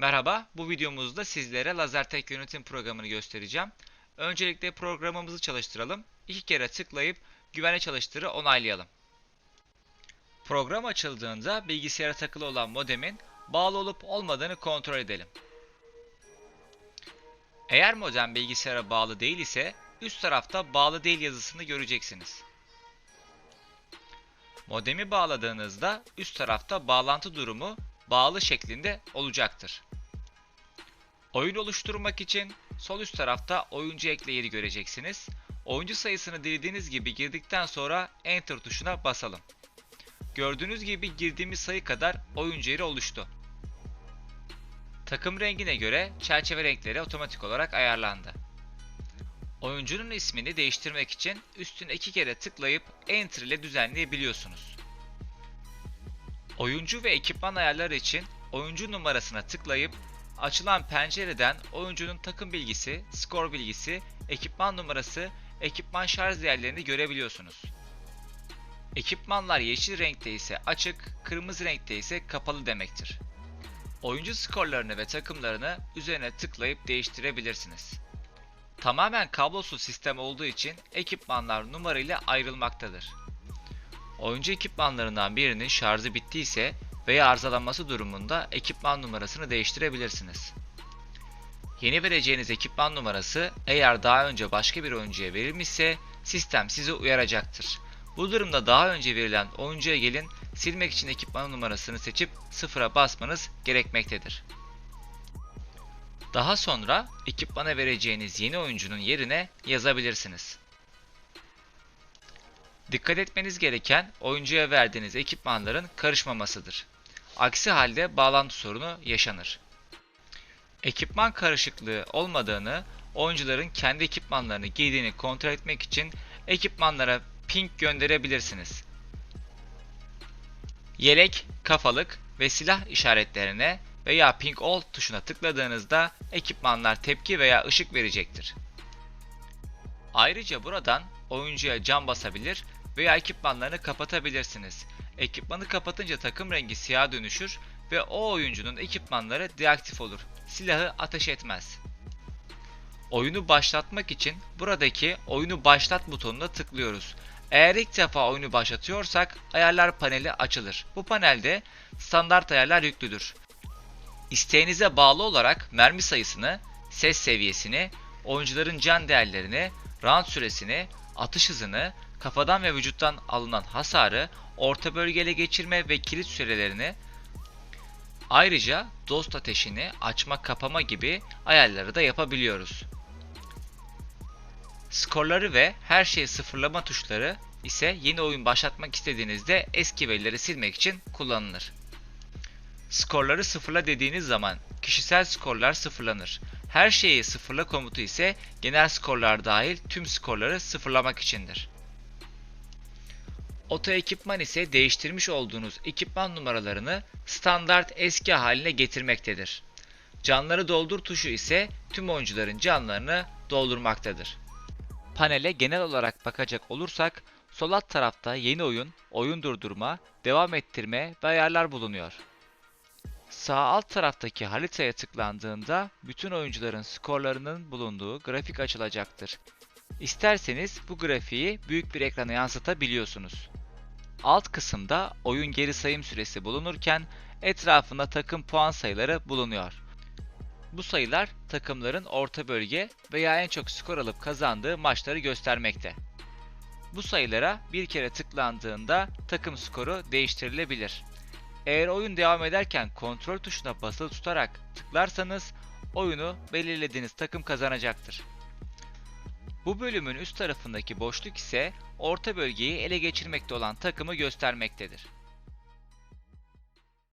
Merhaba, bu videomuzda sizlere LaserTech yönetim programını göstereceğim. Öncelikle programımızı çalıştıralım. İki kere tıklayıp güvenli çalıştırı onaylayalım. Program açıldığında bilgisayara takılı olan modemin bağlı olup olmadığını kontrol edelim. Eğer modem bilgisayara bağlı değil ise üst tarafta bağlı değil yazısını göreceksiniz. Modemi bağladığınızda üst tarafta bağlantı durumu bağlı şeklinde olacaktır. Oyun oluşturmak için sol üst tarafta oyuncu ekle yeri göreceksiniz. Oyuncu sayısını dilediğiniz gibi girdikten sonra Enter tuşuna basalım. Gördüğünüz gibi girdiğimiz sayı kadar oyuncu yeri oluştu. Takım rengine göre çerçeve renkleri otomatik olarak ayarlandı. Oyuncunun ismini değiştirmek için üstüne iki kere tıklayıp Enter ile düzenleyebiliyorsunuz. Oyuncu ve ekipman ayarları için oyuncu numarasına tıklayıp açılan pencereden oyuncunun takım bilgisi, skor bilgisi, ekipman numarası, ekipman şarj değerlerini görebiliyorsunuz. Ekipmanlar yeşil renkte ise açık, kırmızı renkte ise kapalı demektir. Oyuncu skorlarını ve takımlarını üzerine tıklayıp değiştirebilirsiniz. Tamamen kablosuz sistem olduğu için ekipmanlar numara ile ayrılmaktadır. Oyuncu ekipmanlarından birinin şarjı bittiyse veya arızalanması durumunda ekipman numarasını değiştirebilirsiniz. Yeni vereceğiniz ekipman numarası eğer daha önce başka bir oyuncuya verilmişse sistem sizi uyaracaktır. Bu durumda daha önce verilen oyuncuya gelin silmek için ekipman numarasını seçip sıfıra basmanız gerekmektedir. Daha sonra ekipmana vereceğiniz yeni oyuncunun yerine yazabilirsiniz. Dikkat etmeniz gereken oyuncuya verdiğiniz ekipmanların karışmamasıdır. Aksi halde bağlantı sorunu yaşanır. Ekipman karışıklığı olmadığını, oyuncuların kendi ekipmanlarını giydiğini kontrol etmek için ekipmanlara ping gönderebilirsiniz. Yelek, kafalık ve silah işaretlerine veya ping all tuşuna tıkladığınızda ekipmanlar tepki veya ışık verecektir. Ayrıca buradan oyuncuya cam basabilir veya ekipmanlarını kapatabilirsiniz. Ekipmanı kapatınca takım rengi siyaha dönüşür ve o oyuncunun ekipmanları deaktif olur. Silahı ateş etmez. Oyunu başlatmak için buradaki oyunu başlat butonuna tıklıyoruz. Eğer ilk defa oyunu başlatıyorsak ayarlar paneli açılır. Bu panelde standart ayarlar yüklüdür. İsteğinize bağlı olarak mermi sayısını, ses seviyesini, oyuncuların can değerlerini, round süresini, atış hızını, kafadan ve vücuttan alınan hasarı, orta bölgeyle geçirme ve kilit sürelerini, ayrıca dost ateşini açma kapama gibi ayarları da yapabiliyoruz. Skorları ve her şeyi sıfırlama tuşları ise yeni oyun başlatmak istediğinizde eski verileri silmek için kullanılır. Skorları sıfırla dediğiniz zaman kişisel skorlar sıfırlanır. Her şeyi sıfırla komutu ise genel skorlar dahil tüm skorları sıfırlamak içindir. Oto ekipman ise değiştirmiş olduğunuz ekipman numaralarını standart eski haline getirmektedir. Canları doldur tuşu ise tüm oyuncuların canlarını doldurmaktadır. Panele genel olarak bakacak olursak sol alt tarafta yeni oyun, oyun durdurma, devam ettirme ve ayarlar bulunuyor. Sağ alt taraftaki haritaya tıklandığında bütün oyuncuların skorlarının bulunduğu grafik açılacaktır. İsterseniz bu grafiği büyük bir ekrana yansıtabiliyorsunuz. Alt kısımda oyun geri sayım süresi bulunurken etrafında takım puan sayıları bulunuyor. Bu sayılar takımların orta bölge veya en çok skor alıp kazandığı maçları göstermekte. Bu sayılara bir kere tıklandığında takım skoru değiştirilebilir. Eğer oyun devam ederken kontrol tuşuna basılı tutarak tıklarsanız oyunu belirlediğiniz takım kazanacaktır. Bu bölümün üst tarafındaki boşluk ise orta bölgeyi ele geçirmekte olan takımı göstermektedir.